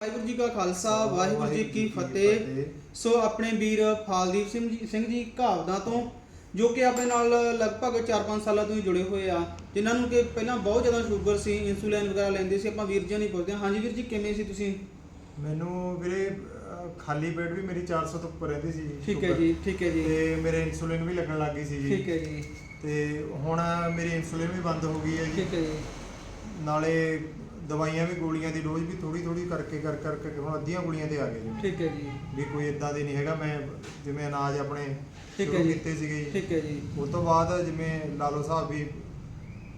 ਵਾਹਿਗੁਰੂ ਜੀ ਕਾ ਖਾਲਸਾ ਵਾਹਿਗੁਰੂ ਜੀ ਕੀ ਫਤਿਹ। ਸੋ ਆਪਣੇ ਵੀਰ ਫਾਲਦੀਪ ਸਿੰਘ ਜੀ ਸਿੰਘ ਜੀ ਘਾਵਦਾਂ ਤੋਂ ਜੋ ਕਿ ਆਪਣੇ ਨਾਲ ਲਗਭਗ 4-5 ਸਾਲਾਂ ਤੋਂ ਹੀ ਜੁੜੇ ਹੋਏ ਆ ਜਿਨ੍ਹਾਂ ਨੂੰ ਕਿ ਪਹਿਲਾਂ ਬਹੁਤ ਜ਼ਿਆਦਾ ਸ਼ੂਗਰ ਸੀ ਇਨਸੂਲਿਨ ਵਗੈਰਾ ਲੈਂਦੇ ਸੀ ਆਪਾਂ ਵੀਰ ਜੀ ਨਹੀਂ ਪੁੱਛਦੇ। ਹਾਂਜੀ ਵੀਰ ਜੀ ਕਿਵੇਂ ਸੀ ਤੁਸੀਂ? ਮੈਨੂੰ ਵੀਰੇ ਖਾਲੀ ਪੇਟ ਵੀ ਮੇਰੀ 400 ਤੋਂ ਉੱਪਰ ਰਹਿੰਦੀ ਸੀ ਠੀਕ ਹੈ। ਜੀ ਠੀਕ ਹੈ ਜੀ। ਤੇ ਮੇਰੇ ਇਨਸੂਲਿਨ ਵੀ ਲੱਗਣ ਲੱਗ ਗਈ ਸੀ ਜੀ। ਠੀਕ ਹੈ ਜੀ। ਤੇ ਹੁਣ ਮੇਰੀ ਇਨਸੂਲਿਨ ਵੀ ਬੰਦ ਹੋ ਗਈ ਹੈ ਜੀ। ਠੀਕ ਹੈ ਜੀ। ਨਾਲੇ ਦਵਾਈਆਂ ਵੀ ਗੋਲੀਆਂ ਦੀ ਡੋਜ਼ ਵੀ ਥੋੜੀ ਥੋੜੀ ਕਰਕੇ ਕਰ ਕਰਕੇ ਹੁਣ ਅੱਧੀਆਂ ਗੋਲੀਆਂ ਤੇ ਆ ਗਏ ਜੀ। ਠੀਕ ਹੈ ਜੀ। ਵੀ ਕੋਈ ਇਦਾਂ ਦੀ ਨਹੀਂ ਹੈਗਾ ਮੈਂ ਜਿਵੇਂ ਅਨਾਜ ਆਪਣੇ ਠੀਕ ਹੈ ਸ਼ੁਰੂ ਜੀ। ਕੀਤੇ ਸੀਗੇ ਜੀ। ਠੀਕ ਹੈ ਜੀ। ਉਸ ਤੋਂ ਬਾਅਦ ਜਿਵੇਂ ਲਾਲੋ ਸਾਹਿਬ ਵੀ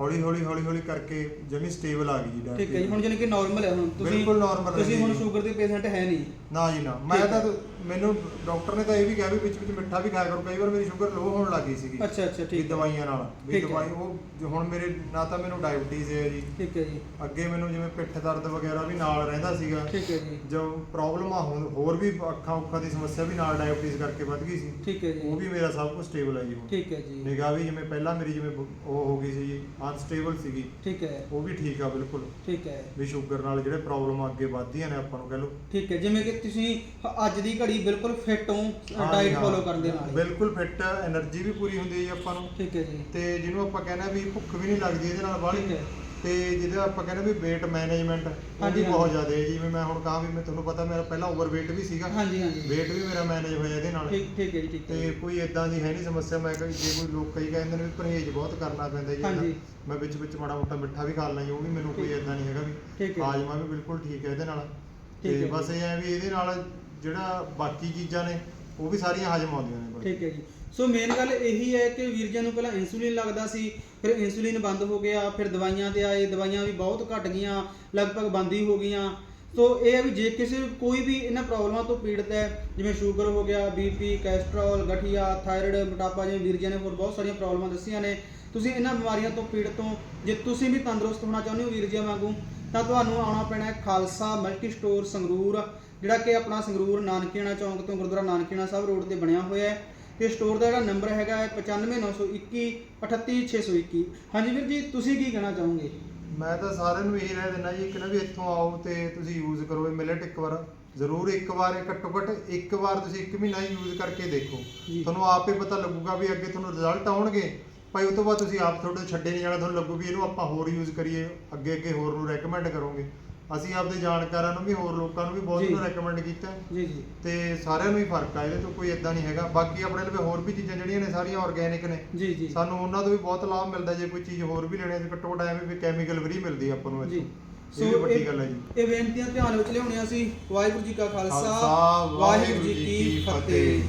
ਹੌਲੀ ਹੌਲੀ ਹੌਲੀ ਹੌਲੀ ਕਰਕੇ ਜਮੀ ਸਟੇਬਲ ਆ ਗਈ ਜੀ ਠੀਕ ਹੈ ਜੀ ਹੁਣ ਜਾਨੀ ਕਿ ਨਾਰਮਲ ਹੈ ਹੁਣ। ਤੁਸੀਂ ਬਿਲਕੁਲ normal ਹੈ ਤੁਸੀਂ ਜੀ। ਹੁਣ ਸ਼ੂਗਰ ਦੇ ਪੇਸ਼ੈਂਟ ਹੈ ਨਹੀਂ। ਨਾ ਜੀ ਨਾ। ਮੈਂ ਠੀਕ ਹੈ। ਤਾਂ ਮੈਨੂੰ ਡਾਕਟਰ ਨੇ ਤਾਂ ਇਹ ਵੀ ਕਿਹਾ ਵੀ ਵਿੱਚ ਵਿੱਚ ਮਿੱਠਾ ਵੀ ਖਾਇਆ ਕਰੋ। ਕਈ ਵਾਰ ਮੇਰੀ ਸ਼ੂਗਰ ਲੋ ਹੋਣ ਲੱਗੀ ਸੀਗੀ। ਅੱਛਾ ਅੱਛਾ ਵੀ ਠੀਕ ਹੈ। ਦਵਾਈਆਂ ਨਾਲ। ਵੀ ਠੀਕ ਹੈ। ਦਵਾਈ ਉਹ ਜੋ ਹੁਣ ਮੇਰੇ ਨਾ ਤਾਂ ਮੈਨੂੰ ਡਾਇਬੀਟੀਜ਼ ਹੈ ਜੀ। ਠੀਕ ਹੈ ਜੀ। ਅੱਗੇ ਮੈਨੂੰ ਜਿਵੇਂ ਪਿੱਠ ਦਰਦ ਵਗੈਰਾ ਵੀ ਨਾਲ ਰਹਿੰਦਾ ਸੀਗਾ। ਠੀਕ ਹੈ ਜੀ। ਜੋ ਪ੍ਰੋਬਲਮ ਆ ਹੁਣ ਹੋਰ ਵੀ ਅੱਖਾਂ ਉੱਖਾਂ ਦੀ ਸਮੱਸਿਆ ਵੀ ਨਾਲ ਡਾਇਬੀਟੀਜ਼ ਕਰਕੇ ਵੱਧ ਗਈ ਸੀ। ਠੀਕ ਹੈ ਜੀ। ਉਹ ਵੀ ਮੇਰਾ ਸਭ ਕੁਝ ਸਟੇਬਲ ਹੈ ਜੀ ਹੁਣ। ਠੀਕ ਹੈ ਜੀ। ਨਿਗਾਹ ਵੀ ਜਿਵੇਂ ਪਹਿਲਾਂ ਮੇਰੀ ਜਿਵੇਂ ਬ- ਉਹ ਹੋ ਗਈ ਸੀ ਜੀ ਅਨਸਟੇਬਲ ਸੀਗੀ। ਠੀਕ ਹੈ। ਉਹ ਵੀ ਠੀਕ ਆ ਬਿਲਕੁਲ। ਠੀਕ ਹੈ। ਵੀ ਸ਼ੂਗਰ ਨਾਲ ਜਿਹੜੇ ਪ੍ਰੋਬਲਮ ਅੱਗੇ ਵੱਧਦੀਆਂ ਨੇ ਆਪਾਂ ਨੂੰ ਕਹ ਲਓ। ਠੀਕ ਹੈ। ਜਿਵੇਂ ਕਿ ਤੁਸੀਂ ਅੱਜ ਦੀ ਘੜੀ ਘੜੀ ਬਿਲਕੁਲ ਫਿੱਟ ਹਾਂ ਡਾਈਟ ਫੋਲੋ ਕਰਨ ਦੇ ਬਿਲਕੁਲ ਫਿੱਟ એનર્ਜੀ ਵੀ ਪੂਰੀ ਹੁੰਦੀ ਹੈ ਆਪਾਂ ਨੂੰ। ਠੀਕ ਹੈ ਜੀ। ਤੇ ਜਿਹਨੂੰ ਆਪਾਂ ਕਹਿੰਦੇ ਵੀ ਭੁੱਖ ਵੀ ਨਹੀਂ ਲੱਗਦੀ ਇਹਦੇ ਨਾਲ ਠੀਕ ਹੈ। ਤੇ ਜਿਹਦਾ ਆਪਾਂ ਕਹਿੰਦੇ ਵੀ weight management ਉਹ ਵੀ ਬਹੁਤ ਜ਼ਿਆਦਾ ਹੈ ਜਿਵੇਂ ਮੈਂ ਹੁਣ ਕਹਾਂ ਵੀ ਮੈਂ ਤੁਹਾਨੂੰ ਪਤਾ ਮੇਰਾ ਪਹਿਲਾਂ overweight ਵੀ ਸੀਗਾ। ਹਾਂਜੀ ਹਾਂਜੀ। weight ਵੀ ਮੇਰਾ ਮੈਨੇਜ ਹੋਇਆ ਇਹਦੇ ਨਾਲ। ਠੀਕ ਠੀਕ ਹੈ ਜੀ ਠੀਕ ਤੇ ਕੋਈ ਇਦਾਂ ਦੀ ਹੈ ਨਹੀਂ ਸਮੱਸਿਆ। ਮੈਂ ਕਹਿੰਦਾ ਜੇ ਕੋਈ ਲੋਕ ਕਈ ਕਹਿੰਦੇ ਨੇ ਵੀ ਪਰਹੇਜ਼ ਬਹੁਤ ਕਰਨਾ ਪੈਂਦਾ ਜੀ ਹਾਂਜੀ। ਮੈਂ ਵਿੱਚ ਵਿੱਚ ਮਾੜਾ ਮੋਟਾ ਮਿੱਠਾ ਵੀ ਖਾ ਲੈਣਾ ਉਹ ਵੀ ਮੈਨੂੰ ਕੋਈ ਠੀਕ। ਇਦਾਂ ਨਹੀਂ ਹੈਗਾ ਵੀ ਠੀਕ ਹੈ ਆਜਮਾ ਵੀ ਬਿਲਕੁਲ ਠੀਕ ਹੈ ਇਹਦੇ ਨਾਲ। ਤੇ ਬਸ ਇਹ ਹੈ ਵੀ ਇਹਦੇ ਨਾਲ ਜਿਹੜਾ ਬਾਕੀ ਚੀਜ਼ਾਂ ਨੇ, ਉਹ ਵੀ ਸਾਰੀਆਂ ਹਜਮ ਆਉਂਦੀਆਂ ਨੇ ਬਸ। ਠੀਕ ਹੈ ਜੀ। ਸੋ ਮੇਨ ਗੱਲ ਇਹੀ ਹੈ ਕਿ ਵੀਰ ਨੂੰ ਪਹਿਲਾਂ ਇਨਸੂਲਿਨ ਲੱਗਦਾ ਸੀ, ਫਿਰ ਇਨਸੂਲਿਨ ਬੰਦ ਹੋ ਗਿਆ, ਫਿਰ ਦਵਾਈਆਂ ਤੇ ਆਏ, ਦਵਾਈਆਂ ਵੀ ਬਹੁਤ ਘਟ ਗਈਆਂ, ਲਗਭਗ ਬੰਦ ਹੀ ਹੋ ਗਈਆਂ। ਸੋ ਇਹ ਹੈ ਵੀ ਜੇ ਕਿਸੇ ਕੋਈ ਵੀ ਇਹਨਾਂ ਪ੍ਰੋਬਲਮਾਂ ਤੋਂ ਪੀੜਤ ਹੈ, ਜਿਵੇਂ ਸ਼ੂਗਰ ਹੋ ਗਿਆ ਬੀਪੀ ਕੈਸਟਰੋਲ, ਗਠੀਆ, ਥਾਇਰਾਇਡ, ਮੋਟਾਪਾ, ਜਿਵੇਂ ਵੀਰ ਨੇ ਹੋਰ ਬਹੁਤ ਸਾਰੀਆਂ ਪ੍ਰੋਬਲਮਾਂ ਦੱਸੀਆਂ ਨੇ, ਤੁਸੀਂ ਇਹਨਾਂ ਬਿਮਾਰੀਆਂ ਤੋਂ ਪੀੜਤ ਹੋ, ਜੇ ਤੁਸੀਂ ਵੀ ਤੰਦਰੁਸਤ ਹੋਣਾ ਚਾਹੁੰਦੇ ਹੋ ਵੀਰ ਵਾਂਗੂ, ਤਾਂ ਤੁਹਾਨੂੰ ਆਉਣਾ ਪੈਣਾ ਹੈ ਖਾਲਸਾ ਮਲਟੀ ਸਟੋਰ ਸੰਗਰੂਰ। ਜਿਹੜਾ ਕਿ ਆਪਣਾ ਸੰਗਰੂਰ ਨਾਨਕੀਆਣਾ ਚੌਂਕ ਤੋਂ ਗੁਰਦੁਆਰਾ ਨਾਨਕੀਆਣਾ ਸਾਹਿਬ ਰੋਡ ਤੇ ਬਣਿਆ ਹੋਇਆ ਹੈ ਤੇ ਸਟੋਰ ਦਾ ਜਿਹੜਾ ਨੰਬਰ ਹੈਗਾ ਹੈ 95921 38621 ਹਾਂਜੀ ਵੀਰ ਜੀ ਤੁਸੀਂ ਕੀ ਕਹਿਣਾ ਚਾਹੋਗੇ? ਮੈਂ ਤਾਂ ਸਾਰਿਆਂ ਨੂੰ ਇਹੀ ਰਾਏ ਦਿੰਦਾ ਜੀ ਕਿ ਨਾ ਵੀ ਇੱਥੋਂ ਆਓ ਤੇ ਤੁਸੀਂ ਯੂਜ਼ ਕਰੋ ਇਹ ਮਿਲਟ ਇੱਕ ਵਾਰ। ਜ਼ਰੂਰ ਇੱਕ ਵਾਰ ਇਹ ਘੱਟੋ ਘੱਟ ਇੱਕ ਵਾਰ ਤੁਸੀਂ ਇੱਕ ਮਹੀਨਾ ਯੂਜ਼ ਕਰਕੇ ਦੇਖੋ। ਤੁਹਾਨੂੰ ਆਪੇ ਪਤਾ ਲੱਗੂਗਾ ਵੀ ਅੱਗੇ ਤੁਹਾਨੂੰ ਰਿਜ਼ਲਟ ਆਉਣਗੇ। ਭਾਈ ਉਸ ਤੋਂ ਬਾਅਦ ਤੁਸੀਂ ਆਪ ਤੁਹਾਡੇ ਛੱਡੇ ਨਹੀਂ ਜਾਣਾ ਤੁਹਾਨੂੰ ਲੱਗੂ ਵੀ ਇਹਨੂੰ ਆਪਾਂ ਹੋਰ ਯੂਜ਼ ਕਰੀਏ ਅੱਗੇ ਅੱਗੇ ਹੋਰ ਨੂੰ ਰეკਮੈਂਡ ਕਰੋਗੇ। ਅਸੀਂ ਆਪਦੇ ਜਾਣਕਾਰਾਂ ਨੂੰ ਵੀ ਹੋਰ ਲੋਕਾਂ ਨੂੰ ਵੀ ਬਹੁਤ ਜੀ। ਨੂੰ ਰეკਮੈਂਡ ਕੀਤਾ। ਹੈ। ਜੀ ਜੀ। ਤੇ ਸਾਰਿਆਂ ਨੂੰ ਹੀ ਫ਼ਰਕ ਆ ਇਹਦੇ ਤੋਂ ਕੋਈ ਇਦਾਂ ਨਹੀਂ ਹੈਗਾ। ਬਾਕੀ ਆਪਣੇ ਲਵੇ ਹੋਰ ਵੀ ਚੀਜ਼ਾਂ ਜਿਹੜੀਆਂ ਨੇ ਸਾਰੀਆਂ ਆਰਗੇਨਿਕ ਨੇ। ਜੀ ਜੀ। ਸਾਨੂੰ ਉਹਨਾਂ ਤੋਂ ਵੀ ਬਹੁਤ ਲਾਭ ਮਿਲਦਾ ਜੇ ਕੋਈ ਚੀਜ਼ ਹੋਰ ਵੀ ਲੈਣੀ ਹੈ ਤੇ ਘੱਟੋ ਘੱਟ ਐਵੇਂ ਵੀ ਕੈਮੀਕਲ ਫਰੀ ਮਿਲਦੀ ਆ ਆਪਾਂ ਨੂੰ ਜੀ। ਇਹ ਵੀ ਵੱਡੀ ਗੱਲ ਹੈ ਜੀ। ਇਹ ਬੇਨਤੀਆਂ ਧਿਆਨ ਵਿੱਚ ਲਿਆਉਣੀਆਂ ਸੀ। ਵਾਹਿਗੁਰੂ ਜੀ ਕਾ ਖਾਲਸਾ ਖਾਲਸਾ, ਵਾਹਿਗੁਰੂ ਜੀ ਕੀ ਫਤਿਹ।